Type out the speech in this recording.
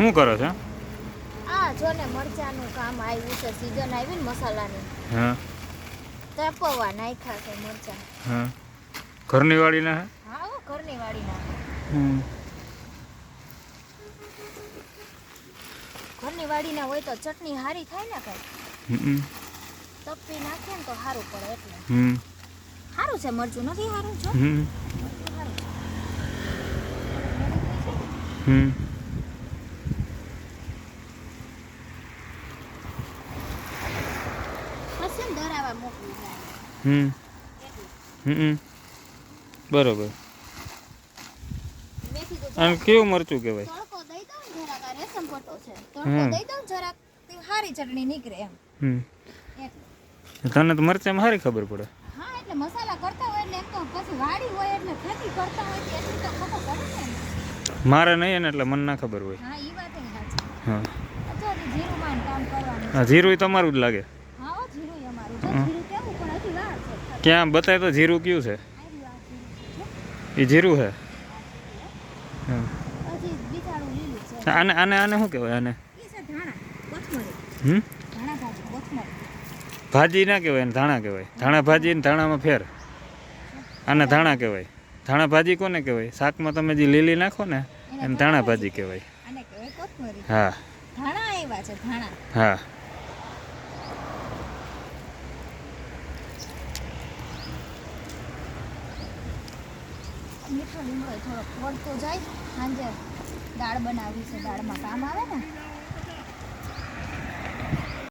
શું કરો છો? આ જો ને મરચાનું કામ આવ્યું છે સીઝન આવી ને મસાલાની. હા. તપવા નાખ્યા છે મરચા. હા. ઘરની વાડી ના હા હો ઘરની વાડીના. હમ. ઘરની વાડી ના હોય તો ચટણી હારી થાય ને કઈ. તપી નાખીએ ને તો સારું પડે એટલે. હમ. સારું છે મરચું નથી સારું જો. હમ મરચું સારું છે. હમ ને ધરાવા મોકલી જાય હમ. હમ. બરોબર. અને કેવું મરચું કહેવાય? તડકો દઈ દઉં જરાક આ રેશમ પટ્ટો છે. તડકો દઈ દઉં જરાક સારી ચટણી નીકળે એમ. હમ. તને તો મરચામાં સારી ખબર પડે. હા એટલે મસાલા કરતા હોય એટલે એમ તો પછી વાડી હોય એટલે ખેતી કરતા હોય એટલી તો ખબર પડે ને મારે નહીં ને એટલે મને ના ખબર હોય. હા એ વાત સાચી. હા. અત્યારે કામ કરવાનું આ જીરું તમારું જ લાગે હા હો જીરું અમારું જો હમ. જીરું કેવું પણ હજી વાર છે ક્યાં બતાય તો જીરું કયું છે? એ જીરું છે? આને આને આને શું કહેવાય આને? ભાજી ના કહેવાય ને ધાણા કહેવાય. ધાણા ભાજી ને ધાણામાં ફેર. આને ધાણા કહેવાય. ધાણા ભાજી કોને કહેવાય? શાકમાં તમે જે લીલી નાખો ને એને ધાણા ભાજી કહેવાય. હા. હા. મીઠો લીમડો થોડો પડતો જાય સાંજે દાળ બનાવી છે દાળમાં કામ આવે ને.